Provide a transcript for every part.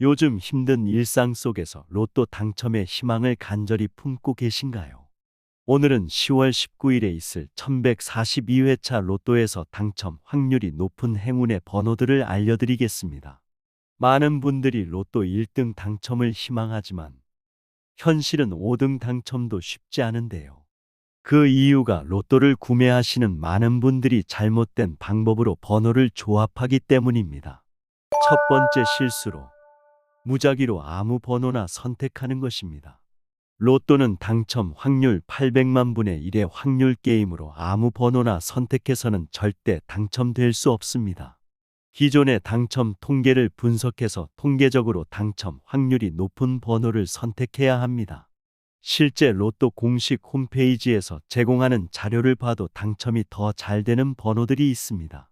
요즘 힘든 일상 속에서 로또 당첨의 희망을 간절히 품고 계신가요? 오늘은 10월 19일에 있을 1142회차 로또에서 당첨 확률이 높은 행운의 번호들을 알려드리겠습니다. 많은 분들이 로또 1등 당첨을 희망하지만 현실은 5등 당첨도 쉽지 않은데요. 그 이유가 로또를 구매하시는 많은 분들이 잘못된 방법으로 번호를 조합하기 때문입니다. 첫 번째 실수로 무작위로 아무 번호나 선택하는 것입니다. 로또는 당첨 확률 800만 분의 1의 확률 게임으로 아무 번호나 선택해서는 절대 당첨될 수 없습니다. 기존의 당첨 통계를 분석해서 통계적으로 당첨 확률이 높은 번호를 선택해야 합니다. 실제 로또 공식 홈페이지에서 제공하는 자료를 봐도 당첨이 더 잘 되는 번호들이 있습니다.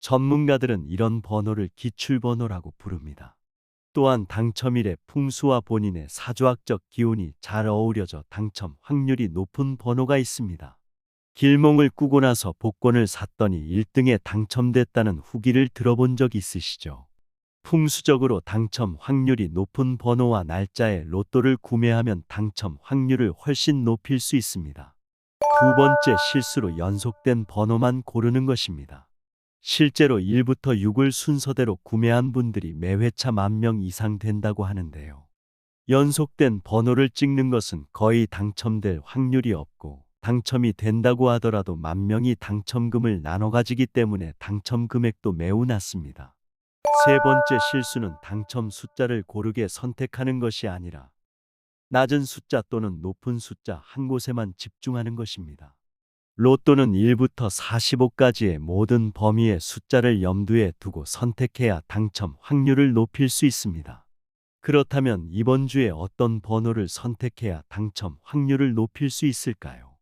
전문가들은 이런 번호를 기출번호라고 부릅니다. 또한 당첨일의 풍수와 본인의 사주학적 기운이 잘 어우러져 당첨 확률이 높은 번호가 있습니다. 길몽을 꾸고 나서 복권을 샀더니 1등에 당첨됐다는 후기를 들어본 적 있으시죠? 풍수적으로 당첨 확률이 높은 번호와 날짜에 로또를 구매하면 당첨 확률을 훨씬 높일 수 있습니다. 두 번째 실수로 연속된 번호만 고르는 것입니다. 실제로 1부터 6을 순서대로 구매한 분들이 매 회차 만 명 이상 된다고 하는데요. 연속된 번호를 찍는 것은 거의 당첨될 확률이 없고 당첨이 된다고 하더라도 만 명이 당첨금을 나눠 가지기 때문에 당첨 금액도 매우 낮습니다. 세 번째 실수는 당첨 숫자를 고르게 선택하는 것이 아니라 낮은 숫자 또는 높은 숫자 한 곳에만 집중하는 것입니다. 로또는 1부터 45까지의 모든 범위의 숫자를 염두에 두고 선택해야 당첨 확률을 높일 수 있습니다. 그렇다면 이번 주에 어떤 번호를 선택해야 당첨 확률을 높일 수 있을까요?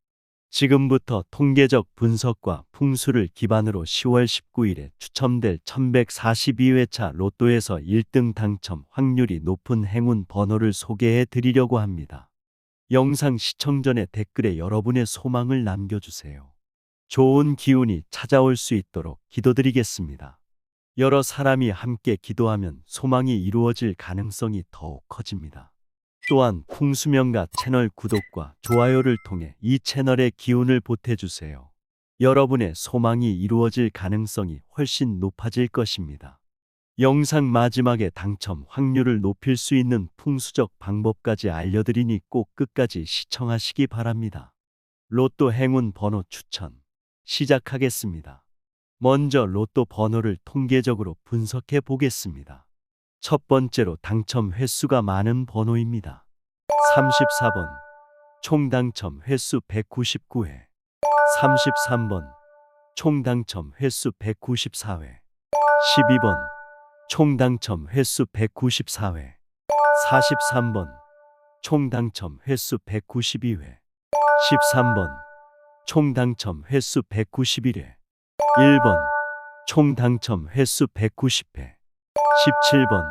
지금부터 통계적 분석과 풍수를 기반으로 10월 19일에 추첨될 1142회차 로또에서 1등 당첨 확률이 높은 행운 번호를 소개해 드리려고 합니다. 영상 시청 전에 댓글에 여러분의 소망을 남겨주세요. 좋은 기운이 찾아올 수 있도록 기도드리겠습니다. 여러 사람이 함께 기도하면 소망이 이루어질 가능성이 더욱 커집니다. 또한 풍수명가 채널 구독과 좋아요를 통해 이 채널에 기운을 보태주세요. 여러분의 소망이 이루어질 가능성이 훨씬 높아질 것입니다. 영상 마지막에 당첨 확률을 높일 수 있는 풍수적 방법까지 알려드리니 꼭 끝까지 시청하시기 바랍니다. 로또 행운 번호 추천 시작하겠습니다. 먼저 로또 번호를 통계적으로 분석해 보겠습니다. 첫 번째로 당첨 횟수가 많은 번호입니다. 34번 총 당첨 횟수 199회 33번 총 당첨 횟수 194회 12번 총 당첨 횟수 194회. 43번. 총 당첨 횟수 192회. 13번. 총 당첨 횟수 191회. 1번. 총 당첨 횟수 190회. 17번.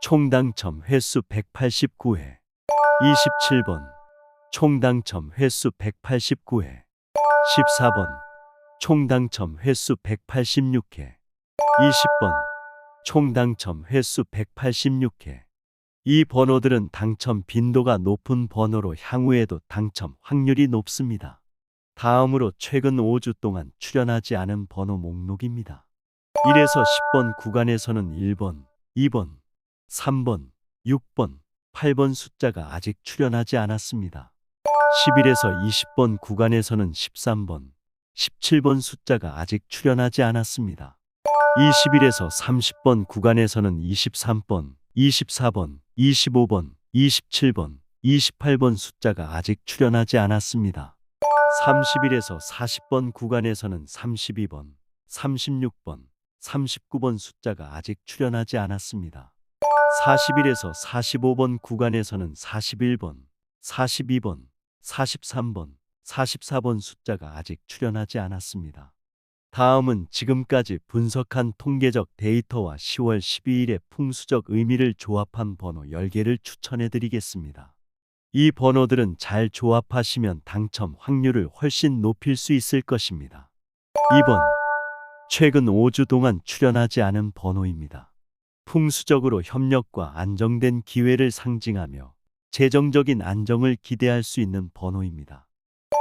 총 당첨 횟수 189회. 27번. 총 당첨 횟수 189회. 14번. 총 당첨 횟수 186회. 20번 총 당첨 횟수 186회 이 번호들은 당첨 빈도가 높은 번호로 향후에도 당첨 확률이 높습니다. 다음으로 최근 5주 동안 출연하지 않은 번호 목록입니다. 1에서 10번 구간에서는 1번, 2번, 3번, 6번, 8번 숫자가 아직 출연하지 않았습니다. 11에서 20번 구간에서는 13번, 17번 숫자가 아직 출연하지 않았습니다. 21에서 30번 구간에서는 23번, 24번, 25번, 27번, 28번 숫자가 아직 출연하지 않았습니다. 31에서 40번 구간에서는 32번, 36번, 39번 숫자가 아직 출연하지 않았습니다. 41에서 45번 구간에서는 41번, 42번, 43번, 44번 숫자가 아직 출연하지 않았습니다. 다음은 지금까지 분석한 통계적 데이터와 10월 12일의 풍수적 의미를 조합한 번호 10개를 추천해 드리겠습니다. 이 번호들은 잘 조합하시면 당첨 확률을 훨씬 높일 수 있을 것입니다. 2번. 최근 5주 동안 출연하지 않은 번호입니다. 풍수적으로 협력과 안정된 기회를 상징하며 재정적인 안정을 기대할 수 있는 번호입니다.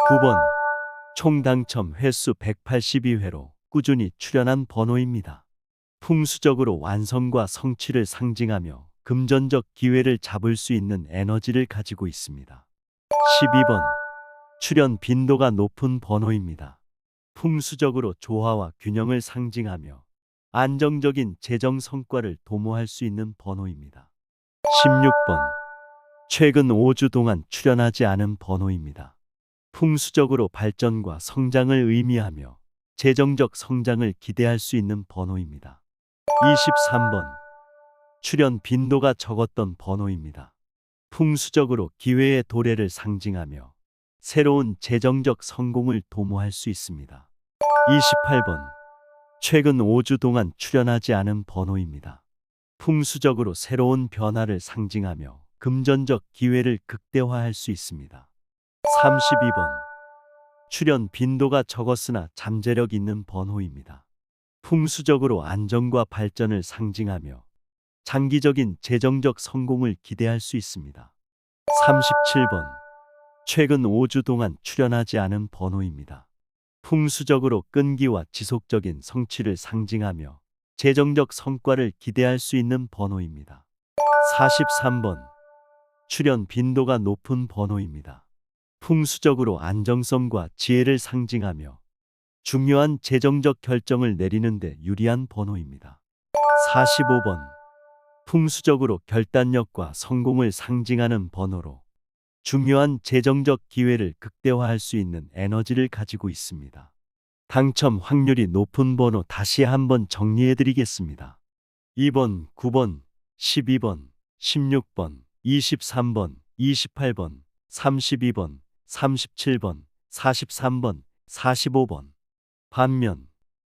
9번 총 당첨 횟수 182회로 꾸준히 출연한 번호입니다. 풍수적으로 완성과 성취를 상징하며 금전적 기회를 잡을 수 있는 에너지를 가지고 있습니다. 12번 출연 빈도가 높은 번호입니다. 풍수적으로 조화와 균형을 상징하며 안정적인 재정 성과를 도모할 수 있는 번호입니다. 16번 최근 5주 동안 출연하지 않은 번호입니다. 풍수적으로 발전과 성장을 의미하며 재정적 성장을 기대할 수 있는 번호입니다. 23번 출연 빈도가 적었던 번호입니다. 풍수적으로 기회의 도래를 상징하며 새로운 재정적 성공을 도모할 수 있습니다. 28번 최근 5주 동안 출연하지 않은 번호입니다. 풍수적으로 새로운 변화를 상징하며 금전적 기회를 극대화할 수 있습니다. 32번 출연 빈도가 적었으나 잠재력 있는 번호입니다. 풍수적으로 안정과 발전을 상징하며 장기적인 재정적 성공을 기대할 수 있습니다. 37번 최근 5주 동안 출연하지 않은 번호입니다. 풍수적으로 끈기와 지속적인 성취를 상징하며 재정적 성과를 기대할 수 있는 번호입니다. 43번 출연 빈도가 높은 번호입니다. 풍수적으로 안정성과 지혜를 상징하며 중요한 재정적 결정을 내리는데 유리한 번호입니다. 45번 풍수적으로 결단력과 성공을 상징하는 번호로 중요한 재정적 기회를 극대화할 수 있는 에너지를 가지고 있습니다. 당첨 확률이 높은 번호 다시 한번 정리해 드리겠습니다. 2번, 9번, 12번, 16번, 23번, 28번, 32번, 37번, 43번, 45번. 반면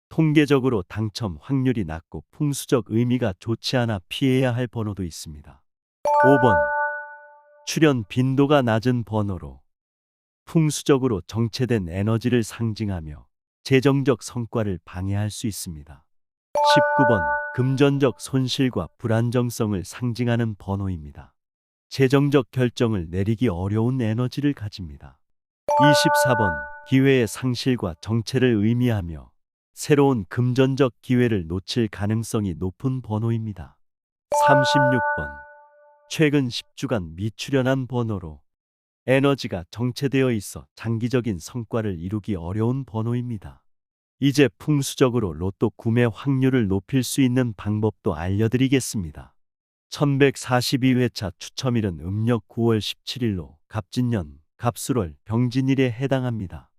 통계적으로 당첨 확률이 낮고 풍수적 의미가 좋지 않아 피해야 할 번호도 있습니다. 5번 출연 빈도가 낮은 번호로 풍수적으로 정체된 에너지를 상징하며 재정적 성과를 방해할 수 있습니다. 19번 금전적 손실과 불안정성을 상징하는 번호입니다. 재정적 결정을 내리기 어려운 에너지를 가집니다. 24번 기회의 상실과 정체를 의미하며 새로운 금전적 기회를 놓칠 가능성이 높은 번호입니다. 36번 최근 10주간 미출연한 번호로 에너지가 정체되어 있어 장기적인 성과를 이루기 어려운 번호입니다. 이제 풍수적으로 로또 구매 확률을 높일 수 있는 방법도 알려드리겠습니다. 1142회차 추첨일은 음력 9월 17일로 갑진년, 갑술월, 병진일에 해당합니다.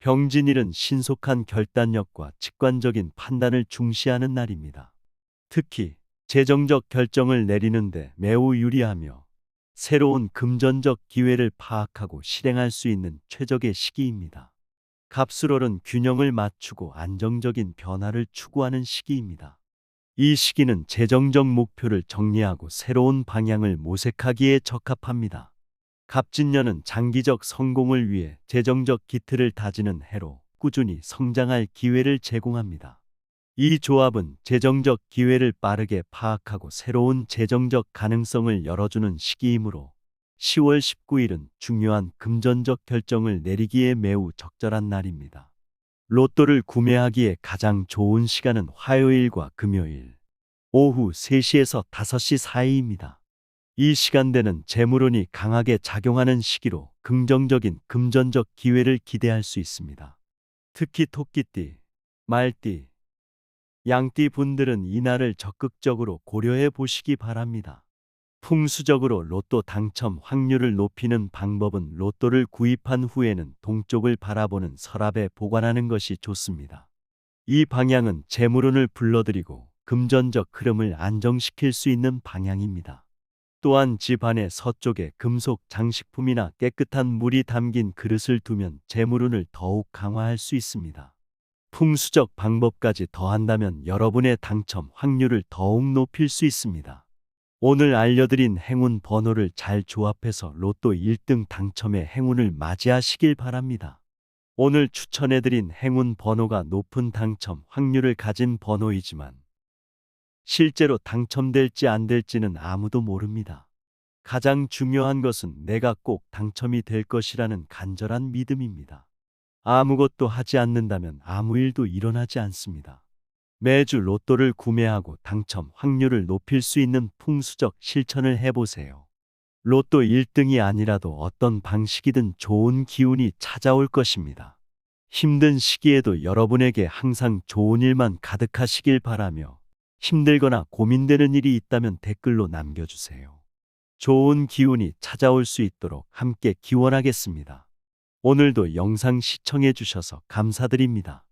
병진일은 신속한 결단력과 직관적인 판단을 중시하는 날입니다. 특히 재정적 결정을 내리는데 매우 유리하며 새로운 금전적 기회를 파악하고 실행할 수 있는 최적의 시기입니다. 갑술월은 균형을 맞추고 안정적인 변화를 추구하는 시기입니다. 이 시기는 재정적 목표를 정리하고 새로운 방향을 모색하기에 적합합니다. 갑진년은 장기적 성공을 위해 재정적 기틀을 다지는 해로 꾸준히 성장할 기회를 제공합니다. 이 조합은 재정적 기회를 빠르게 파악하고 새로운 재정적 가능성을 열어주는 시기이므로 10월 19일은 중요한 금전적 결정을 내리기에 매우 적절한 날입니다. 로또를 구매하기에 가장 좋은 시간은 화요일과 금요일, 오후 3시에서 5시 사이입니다. 이 시간대는 재물운이 강하게 작용하는 시기로 긍정적인 금전적 기회를 기대할 수 있습니다. 특히 토끼띠, 말띠, 양띠 분들은 이날을 적극적으로 고려해 보시기 바랍니다. 풍수적으로 로또 당첨 확률을 높이는 방법은 로또를 구입한 후에는 동쪽을 바라보는 서랍에 보관하는 것이 좋습니다. 이 방향은 재물운을 불러들이고 금전적 흐름을 안정시킬 수 있는 방향입니다. 또한 집안의 서쪽에 금속 장식품이나 깨끗한 물이 담긴 그릇을 두면 재물운을 더욱 강화할 수 있습니다. 풍수적 방법까지 더한다면 여러분의 당첨 확률을 더욱 높일 수 있습니다. 오늘 알려드린 행운 번호를 잘 조합해서 로또 1등 당첨의 행운을 맞이하시길 바랍니다. 오늘 추천해드린 행운 번호가 높은 당첨 확률을 가진 번호이지만 실제로 당첨될지 안 될지는 아무도 모릅니다. 가장 중요한 것은 내가 꼭 당첨이 될 것이라는 간절한 믿음입니다. 아무것도 하지 않는다면 아무 일도 일어나지 않습니다. 매주 로또를 구매하고 당첨 확률을 높일 수 있는 풍수적 실천을 해보세요. 로또 1등이 아니라도 어떤 방식이든 좋은 기운이 찾아올 것입니다. 힘든 시기에도 여러분에게 항상 좋은 일만 가득하시길 바라며 힘들거나 고민되는 일이 있다면 댓글로 남겨주세요. 좋은 기운이 찾아올 수 있도록 함께 기원하겠습니다. 오늘도 영상 시청해 주셔서 감사드립니다.